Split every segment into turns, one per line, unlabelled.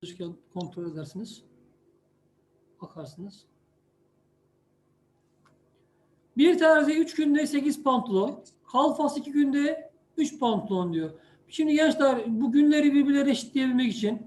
çalışırken kontrol edersiniz. Bakarsınız. Bir terzi 3 günde 8 pantolon. Kalfas 2 günde 3 pantolon diyor. Şimdi gençler bu günleri birbirlerine eşitleyebilmek için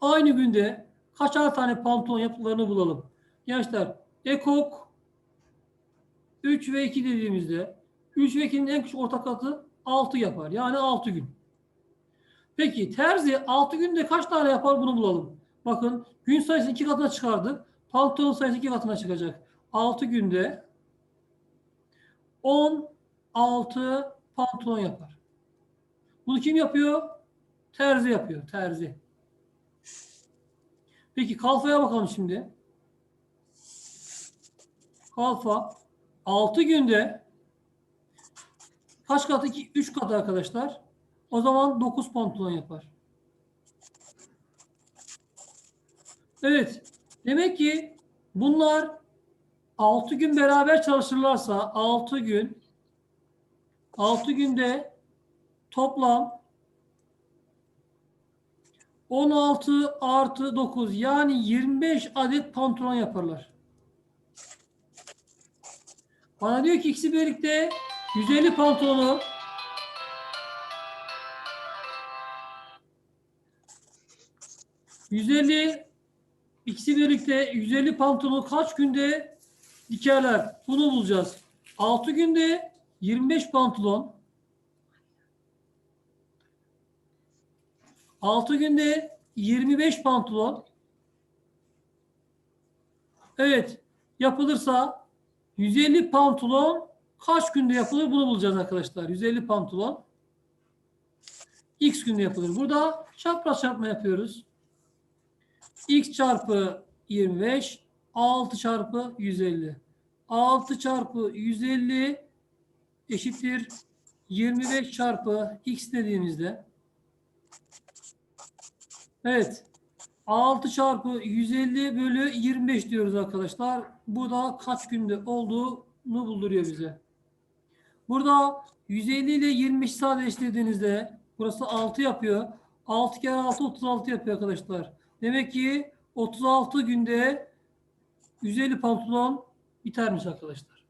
aynı günde kaçar tane pantolon yaptıklarını bulalım. Gençler ekok 3 ve 2 dediğimizde 3 ve 2'nin en küçük ortak katı 6 yapar. Yani 6 gün. Peki terzi 6 günde kaç tane yapar bunu bulalım. Bakın gün sayısı 2 katına çıkardık. Pantolon sayısı 2 katına çıkacak. 6 günde 16 pantolon yapar. Bunu kim yapıyor? Terzi yapıyor. Terzi. Peki kalfaya bakalım şimdi. Kalfa 6 günde kaç katı? 2, 3 katı arkadaşlar. O zaman 9 pantolon yapar. Evet. Demek ki bunlar 6 gün beraber çalışırlarsa 6 gün 6 günde toplam 16 artı 9 yani 25 adet pantolon yaparlar. Bana diyor ki ikisi birlikte 150 pantolonu ...150... ...ikisi birlikte 150 pantolonu kaç günde dikerler? Bunu bulacağız. 6 günde 25 pantolon... ...6 günde 25 pantolon... ...evet... ...yapılırsa... ...150 pantolon... ...kaç günde yapılır? Bunu bulacağız arkadaşlar. 150 pantolon... ...x günde yapılır. Burada çapraz çarpma yapıyoruz x çarpı 25 6 çarpı 150. 6 çarpı 150 eşittir 25 çarpı x dediğimizde evet 6 çarpı 150 bölü 25 diyoruz arkadaşlar. Bu da kaç günde olduğunu bulduruyor bize. Burada 150 ile 25 sadeleştirdiğinizde burası 6 yapıyor. 6 kere 6 36 yapıyor arkadaşlar. Demek ki 36 günde 150 pantolon bitermiş arkadaşlar.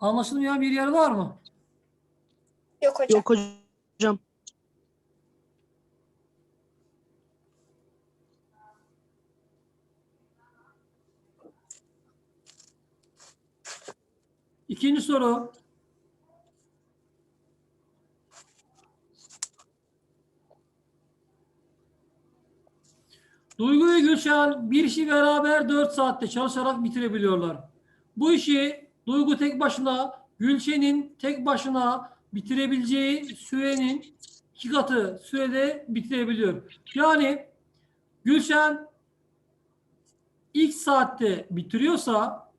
Anlaşılmayan bir yer var mı?
Yok hocam.
Yok hocam.
İkinci soru. Gülşen bir işi beraber 4 saatte çalışarak bitirebiliyorlar. Bu işi Duygu tek başına, Gülşen'in tek başına bitirebileceği sürenin iki katı sürede bitirebiliyor. Yani Gülşen ilk saatte bitiriyorsa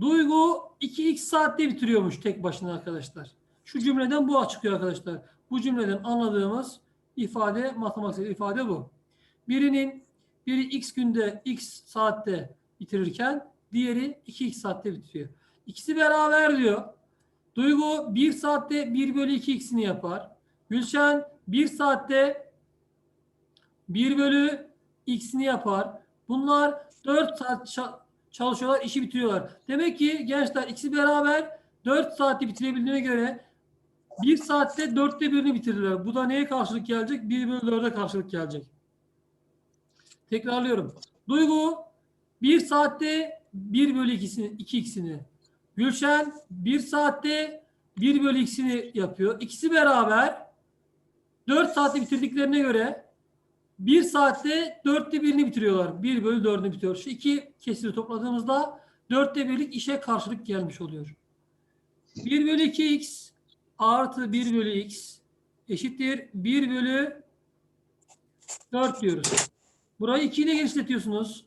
Duygu 2x saatte bitiriyormuş tek başına arkadaşlar. Şu cümleden bu çıkıyor arkadaşlar. Bu cümleden anladığımız ifade, matematiksel ifade bu. Birinin biri x günde x saatte bitirirken diğeri 2x saatte bitiriyor. İkisi beraber diyor. Duygu 1 saatte 1 bölü 2x'ini yapar. Gülşen 1 saatte 1 bölü x'ini yapar. Bunlar 4 saat ça- çalışıyorlar, işi bitiriyorlar. Demek ki gençler ikisi beraber 4 saatte bitirebildiğine göre 1 saatte 4'te birini bitirirler. Bu da neye karşılık gelecek? 1 bölü 4'e karşılık gelecek. Tekrarlıyorum. Duygu 1 saatte 1 bölü 2'sini, 2x'ini. Gülşen 1 saatte 1 bölü x'ini yapıyor. İkisi beraber 4 saatte bitirdiklerine göre 1 saatte 4'te birini bitiriyorlar. 1 bölü 4'ünü bitiriyor. Şu iki kesiri topladığımızda 4'te birlik işe karşılık gelmiş oluyor. 1 bölü 2x artı 1 bölü x eşittir 1 bölü 4 diyoruz. Burayı 2 ile genişletiyorsunuz.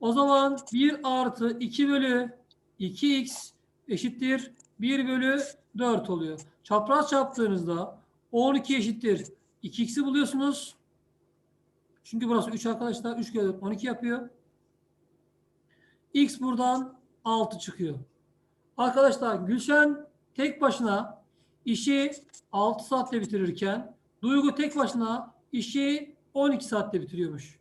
O zaman 1 artı 2 bölü 2x eşittir 1 bölü 4 oluyor. Çapraz çarptığınızda 12 eşittir 2x'i buluyorsunuz. Çünkü burası 3 arkadaşlar. 3 kere 4 12 yapıyor. X buradan 6 çıkıyor. Arkadaşlar Gülşen tek başına işi 6 saatte bitirirken Duygu tek başına işi 12 saatte bitiriyormuş.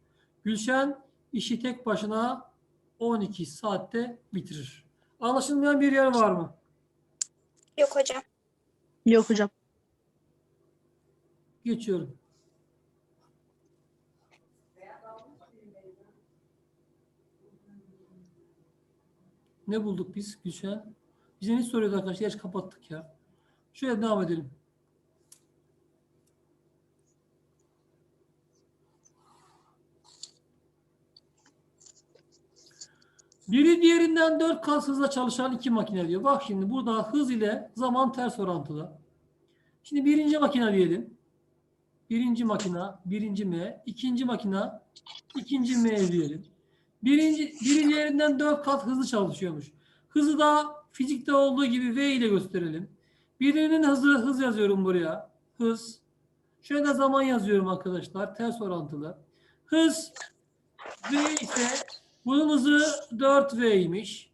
Gülşen işi tek başına 12 saatte bitirir. Anlaşılmayan bir yer var mı?
Yok hocam.
Yok hocam.
Geçiyorum. Ne bulduk biz Gülşen? Bize ne soruyordu arkadaşlar? Geç kapattık ya. Şöyle devam edelim. Biri diğerinden 4 kat hızla çalışan iki makine diyor. Bak şimdi burada hız ile zaman ters orantılı. Şimdi birinci makine diyelim. Birinci makina, birinci M, ikinci makina, ikinci M diyelim. Birinci, biri diğerinden 4 kat hızlı çalışıyormuş. Hızı da fizikte olduğu gibi V ile gösterelim. Birinin hızı hız yazıyorum buraya. Hız. Şöyle de zaman yazıyorum arkadaşlar. Ters orantılı. Hız V ise bunun hızı 4V'ymiş.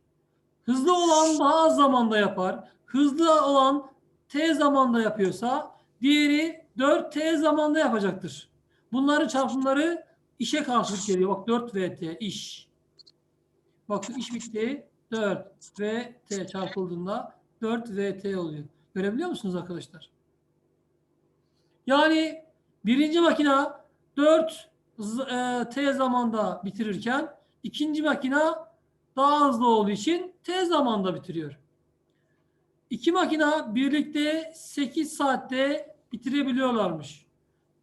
Hızlı olan daha az zamanda yapar. Hızlı olan T zamanda yapıyorsa diğeri 4T zamanda yapacaktır. Bunların çarpımları işe karşılık geliyor. Bak 4VT iş. Bak iş bitti. 4VT çarpıldığında 4VT oluyor. Görebiliyor musunuz arkadaşlar? Yani birinci makina 4 z- e, T zamanda bitirirken ikinci makina daha hızlı olduğu için T zamanda bitiriyor. İki makina birlikte 8 saatte bitirebiliyorlarmış.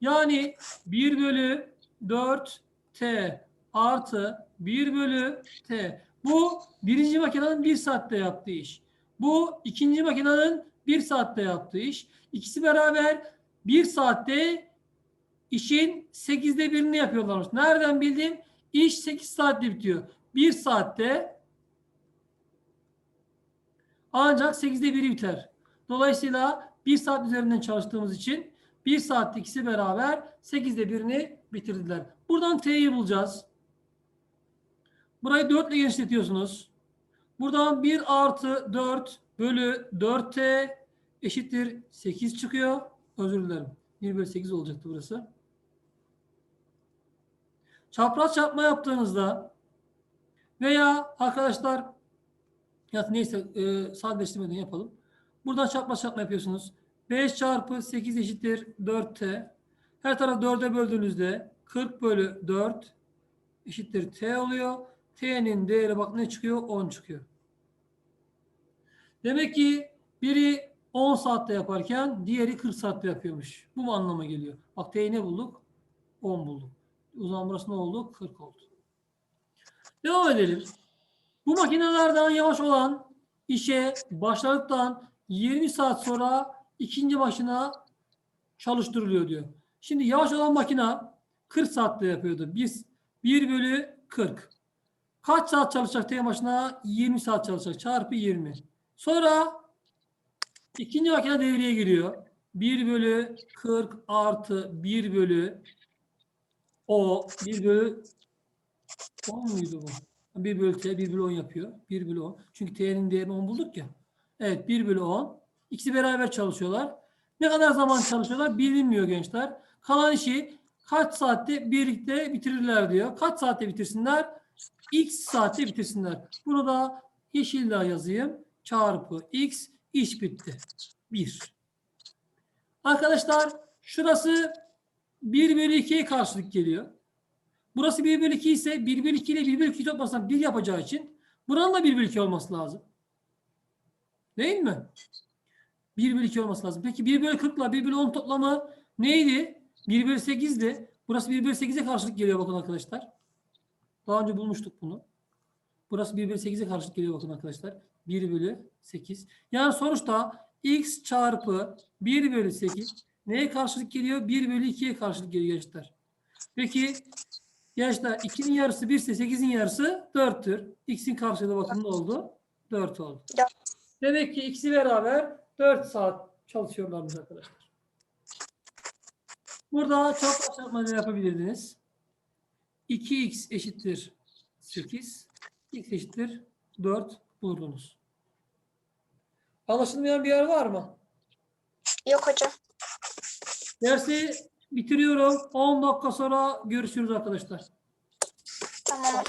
Yani 1 bölü 4 T artı 1 bölü T. Bu birinci makinenin 1 saatte yaptığı iş. Bu ikinci makinenin 1 saatte yaptığı iş. İkisi beraber 1 saatte işin 8'de birini yapıyorlarmış. Nereden bildim? İş 8 saatte bitiyor. 1 saatte ancak 8'de biri biter. Dolayısıyla 1 saat üzerinden çalıştığımız için 1 saatte ikisi beraber 8'de birini bitirdiler. Buradan T'yi bulacağız. Burayı 4 ile genişletiyorsunuz. Buradan 1 artı 4 bölü 4T eşittir 8 çıkıyor. Özür dilerim. 1 bölü 8 olacaktı burası. Çapraz çarpma yaptığınızda veya arkadaşlar ya neyse e, sadeleştirmeden yapalım. Buradan çarpma çarpma yapıyorsunuz. 5 çarpı 8 eşittir 4t. Her taraf 4'e böldüğünüzde 40 bölü 4 eşittir t oluyor. T'nin değeri bak ne çıkıyor? 10 çıkıyor. Demek ki biri 10 saatte yaparken diğeri 40 saatte yapıyormuş. Bu mu anlama geliyor? Bak T'yi ne bulduk? 10 bulduk. O zaman burası ne oldu? 40 oldu. Devam edelim. Bu makinelerden yavaş olan işe başladıktan 20 saat sonra ikinci makine çalıştırılıyor diyor. Şimdi yavaş olan makina 40 saatte yapıyordu. 1, 1 bölü 40. Kaç saat çalışacak tek başına? 20 saat çalışacak. Çarpı 20. Sonra ikinci makine devreye giriyor. 1 bölü 40 artı 1 bölü o 1 bölü 10 muydu bu? 1 bölü t 1 bölü 10 yapıyor. 1 bölü 10. Çünkü t'nin değerini 10 bulduk ya. Evet 1 bölü 10. İkisi beraber çalışıyorlar. Ne kadar zaman çalışıyorlar bilinmiyor gençler. Kalan işi kaç saatte birlikte bitirirler diyor. Kaç saatte bitirsinler? X saatte bitirsinler. Bunu da yeşille yazayım. Çarpı X iş bitti. 1. Arkadaşlar şurası 1 bölü 2'ye karşılık geliyor. Burası 1 bölü 2 ise 1 bölü 2 ile 1 bölü 2 toplasan 1 yapacağı için buranın da 1 bölü 2 olması lazım. Değil mi? 1 bölü 2 olması lazım. Peki 1 bölü 40 ile 1 bölü 10 toplamı neydi? 1 bölü 8'di. Burası 1 bölü 8'e karşılık geliyor bakın arkadaşlar. Daha önce bulmuştuk bunu. Burası 1 bölü 8'e karşılık geliyor bakın arkadaşlar. 1 bölü 8. Yani sonuçta x çarpı 1 bölü 8 neye karşılık geliyor? 1 bölü 2'ye karşılık geliyor gençler. Peki gençler 2'nin yarısı 1 ise 8'in yarısı 4'tür. X'in karşılığı bakın ne oldu? 4 oldu. Demek ki ikisi beraber 4 saat çalışıyorlarmış arkadaşlar. Burada çarpma çarpma yapabilirdiniz. 2x eşittir 8. x eşittir 4 bulurdunuz. Anlaşılmayan bir yer var mı?
Yok hocam.
Dersi bitiriyorum. 10 dakika sonra görüşürüz arkadaşlar.
Tamam.